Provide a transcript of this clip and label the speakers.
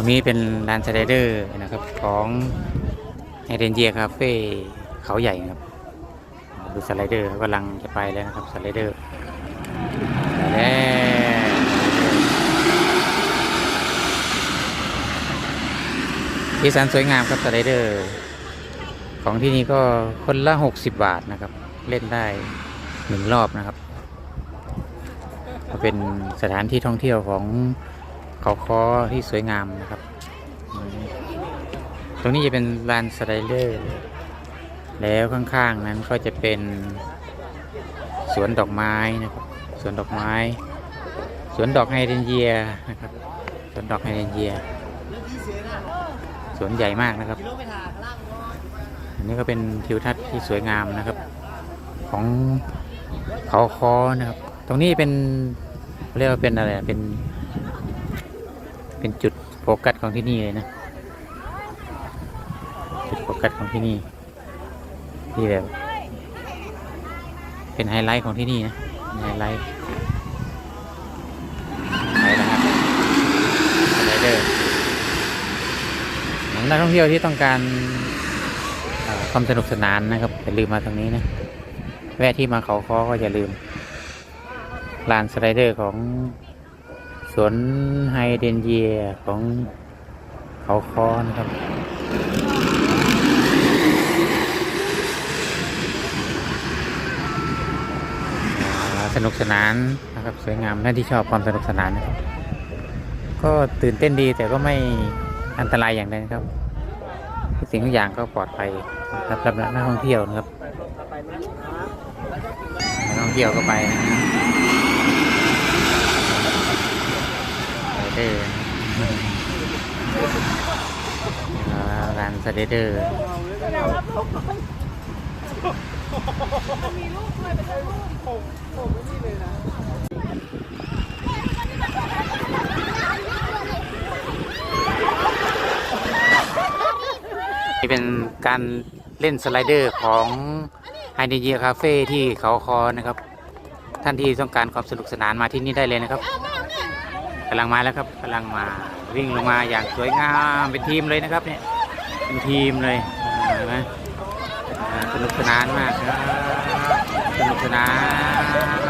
Speaker 1: รงนี้เป็นลานสไลเดอร์นะครับของไฮเดนเจียคาเฟ่เขาใหญ่ครับดูสไลเดอร์เขากำลังจะไปแล้วนะครับสไลเดอร์แล้วสีสันสวยงามครับสไลเดอร์ ของที่นี่ก็คนละ 60 บาทนะครับ เล่นได้หนึ่งรอบนะครับก็เป็นสถานที่ท่องเที่ยวของ เขาคอที่สวยงามนะครับ ตรงนี้จะเป็นลานสไลเดอร์ แล้วข้างๆนั้นก็จะเป็นสวนดอกไม้นะครับ สวนดอกไม้ สวนดอกไฮเดรนเยียนะครับ สวนดอกไฮเดรนเยีย สวนใหญ่มากนะครับ อันนี้ก็เป็นทิวทัศน์ที่สวยงามนะครับ ของเขาคอนะครับ ตรงนี้เป็นเรียกว่าเป็นอะไร เป็น เป็นจุดโฟกัสของที่นี่เลยนะ จุดโฟกัสของที่นี่ ที่แบบ เป็นไฮไลท์ของที่นี่นะไฮไลท์ไฮไลท์นะครับสไลเดอร์ของนักท่องเที่ยวที่ต้องการความสนุกสนานนะครับอย่าลืมมาตรงนี้นะแวะที่มาเขาคอก็อย่าลืมลานสไลเดอร์ของ สวนไฮเดนเยียของเขาคอนครับ สนุกสนานนะครับสวยงามท่านที่ชอบความสนุกสนานนะครับ ก็ตื่นเต้นดีแต่ก็ไม่อันตรายอย่างใดนครับทุกสิ่งทุกอย่างก็ปลอดภัยนะครับสำหรับนักท่องเที่ยวนะครับนักท่องเที่ยวก็ไปนะครับ สไลเดอร์อ่าร้านสไลเดอร์นี่เป็นการเล่นสไลเดอร์ของไฮเดเยียคาเฟ่ที่เขาคอนะครับ ท่านที่ต้องการความสนุกสนานมาที่นี่ได้เลยนะครับ กำลังมาแล้วครับกำลังมาวิ่งลงมาอย่างสวยงามเป็นทีมเลยนะครับเนี่ยเป็นทีมเลยเห็นไหมสนุกสนานมากครับสนุกสนาน